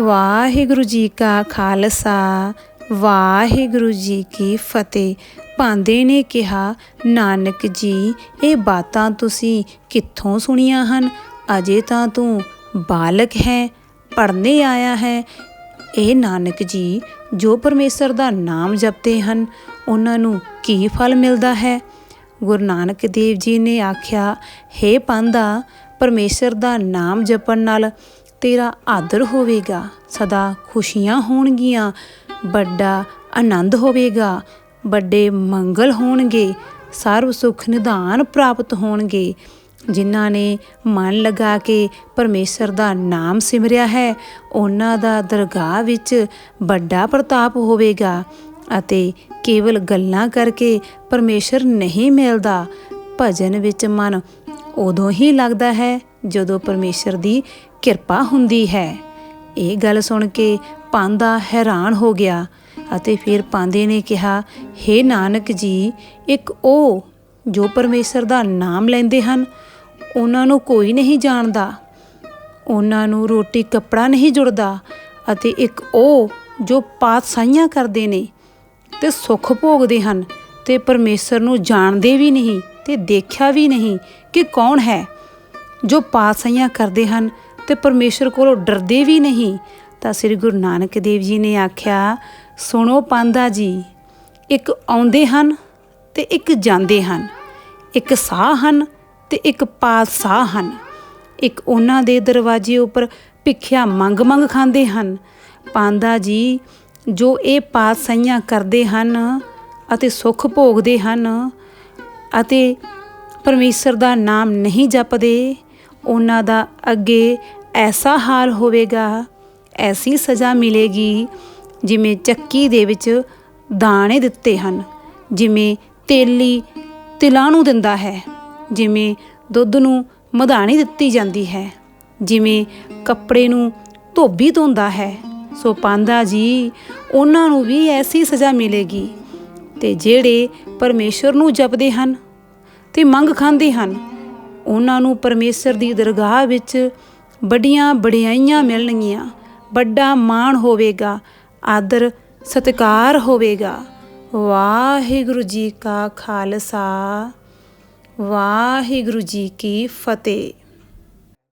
ਵਾਹਿਗੁਰੂ ਜੀ ਕਾ ਖਾਲਸਾ, ਵਾਹਿਗੁਰੂ ਜੀ ਕੀ ਫਤਿਹ। ਭਾਂਦੇ ਨੇ ਕਿਹਾ, ਨਾਨਕ ਜੀ, ਇਹ ਬਾਤਾਂ ਤੁਸੀਂ ਕਿੱਥੋਂ ਸੁਣੀਆਂ ਹਨ? ਅਜੇ ਤਾਂ ਤੂੰ ਬਾਲਕ ਹੈ, ਪੜ੍ਹਨੇ ਆਇਆ ਹੈ। ਇਹ ਨਾਨਕ ਜੀ, ਜੋ ਪਰਮੇਸ਼ਰ ਦਾ ਨਾਮ ਜਪਦੇ ਹਨ, ਉਹਨਾਂ ਨੂੰ ਕੀ ਫਲ ਮਿਲਦਾ ਹੈ? ਗੁਰੂ ਨਾਨਕ ਦੇਵ ਜੀ ਨੇ ਆਖਿਆ हे ਪਾਂਦਾ, ਪਰਮੇਸ਼ਰ ਦਾ ਨਾਮ ਜਪਣ ਨਾਲ ਤੇਰਾ ਆਦਰ ਹੋਵੇਗਾ, ਸਦਾ ਖੁਸ਼ੀਆਂ ਹੋਣਗੀਆਂ, ਵੱਡਾ ਆਨੰਦ ਹੋਵੇਗਾ, ਵੱਡੇ ਮੰਗਲ ਹੋਣਗੇ ਸਰਬ ਸੁਖ ਨਿਧਾਨ ਪ੍ਰਾਪਤ ਹੋਣਗੇ। ਜਿਨ੍ਹਾਂ ਨੇ ਮਨ ਲਗਾ ਕੇ ਪਰਮੇਸ਼ਰ ਦਾ ਨਾਮ ਸਿਮਰਿਆ ਹੈ, ਉਹਨਾਂ ਦਾ ਦਰਗਾਹ ਵਿੱਚ ਵੱਡਾ ਪ੍ਰਤਾਪ ਹੋਵੇਗਾ ਅਤੇ ਕੇਵਲ ਗੱਲਾਂ ਕਰਕੇ ਪਰਮੇਸ਼ਰ ਨਹੀਂ ਮਿਲਦਾ। ਭਜਨ ਵਿੱਚ ਮਨ ਉਦੋਂ ਹੀ ਲੱਗਦਾ ਹੈ ਜਦੋਂ ਪਰਮੇਸ਼ਰ ਦੀ ਕਿਰਪਾ ਹੁੰਦੀ ਹੈ। ਇਹ ਗੱਲ ਸੁਣ ਕੇ ਪਾਂਦਾ ਹੈਰਾਨ ਹੋ ਗਿਆ ਅਤੇ ਫਿਰ ਪਾਂਦੇ ਨੇ ਕਿਹਾ हे ਨਾਨਕ ਜੀ, ਇੱਕ ਉਹ ਜੋ ਪਰਮੇਸ਼ਰ ਦਾ ਨਾਮ ਲੈਂਦੇ ਹਨ, ਉਹਨਾਂ ਨੂੰ ਕੋਈ ਨਹੀਂ ਜਾਣਦਾ। ਉਹਨਾਂ ਨੂੰ ਰੋਟੀ ਕੱਪੜਾ ਨਹੀਂ ਜੁੜਦਾ ਅਤੇ ਇੱਕ ਉਹ ਜੋ ਪਾਤਸ਼ਾਹੀਆਂ ਕਰਦੇ ਨੇ ਤੇ ਸੁੱਖ ਭੋਗਦੇ ਹਨ ਤੇ ਪਰਮੇਸ਼ਰ ਨੂੰ ਜਾਣਦੇ ਵੀ ਨਹੀਂ। ਤੇ ਦੇਖਿਆ ਵੀ ਨਹੀਂ ਕਿ ਕੌਣ ਹੈ। ਜੋ ਪਾਤਸ਼ਾਹੀਆਂ ਕਰਦੇ ਹਨ ਤੇ ਪਰਮੇਸ਼ਰ ਕੋਲੋਂ ਡਰਦੇ ਵੀ ਨਹੀਂ, ਤਾਂ ਸ੍ਰੀ ਗੁਰੂ ਨਾਨਕ ਦੇਵ ਜੀ ਨੇ ਆਖਿਆ, ਸੁਣੋ ਪਾਂਦਾ ਜੀ, ਇੱਕ ਆਉਂਦੇ ਹਨ ਤੇ ਇੱਕ ਜਾਂਦੇ ਹਨ, ਇੱਕ ਸਾਹ ਹਨ ਤੇ ਇੱਕ ਪਾਤਸ਼ਾਹ ਹਨ। ਇੱਕ ਉਹਨਾਂ ਦੇ ਦਰਵਾਜ਼ੇ ਉੱਪਰ ਭਿੱਖਿਆ ਮੰਗ ਮੰਗ ਖਾਂਦੇ ਹਨ। ਪਾਂਦਾ ਜੀ, ਜੋ ਇਹ ਪਾਤਸ਼ਾਹੀਆਂ ਕਰਦੇ ਹਨ ਅਤੇ ਸੁੱਖ ਭੋਗਦੇ ਹਨ ਅਤੇ ਪਰਮੇਸ਼ਰ ਦਾ ਨਾਮ ਨਹੀਂ ਜਪਦੇ, ਉਹਨਾਂ ਦਾ ਅੱਗੇ ਐਸਾ ਹਾਲ ਹੋਵੇਗਾ, ਐਸੀ ਸਜ਼ਾ ਮਿਲੇਗੀ, ਜਿਵੇਂ ਚੱਕੀ ਦੇ ਵਿੱਚ ਦਾਣੇ ਦਿੱਤੇ ਹਨ, ਜਿਵੇਂ ਤੇਲੀ ਤਿਲਾਂ ਨੂੰ ਦਿੰਦਾ ਹੈ, ਜਿਵੇਂ ਦੁੱਧ ਨੂੰ ਮਧਾਣੀ ਦਿੱਤੀ ਜਾਂਦੀ ਹੈ, ਜਿਵੇਂ ਕੱਪੜੇ ਨੂੰ ਧੋਬੀ ਧੋਂਦਾ ਹੈ। ਸੋ ਪਾਂਦਾ ਜੀ, ਉਹਨਾਂ ਨੂੰ ਵੀ ਐਸੀ ਸਜ਼ਾ ਮਿਲੇਗੀ। ਤੇ ਜਿਹੜੇ ਪਰਮੇਸ਼ਰ ਨੂੰ ਜਪਦੇ ਹਨ ਤੇ ਮੰਗ ਖਾਂਦੇ ਹਨ। ਉਹਨਾਂ ਨੂੰ ਪਰਮੇਸ਼ਰ ਦੀ ਦਰਗਾਹ ਵਿੱਚ ਵੱਡੀਆਂ ਬੜਿਆਈਆਂ ਮਿਲਣਗੀਆਂ। ਵੱਡਾ ਮਾਣ ਹੋਵੇਗਾ, ਆਦਰ, ਸਤਿਕਾਰ ਹੋਵੇਗਾ। ਵਾਹਿਗੁਰੂ ਜੀ ਕਾ ਖਾਲਸਾ, ਵਾਹਿਗੁਰੂ ਜੀ ਕੀ ਫਤਿਹ।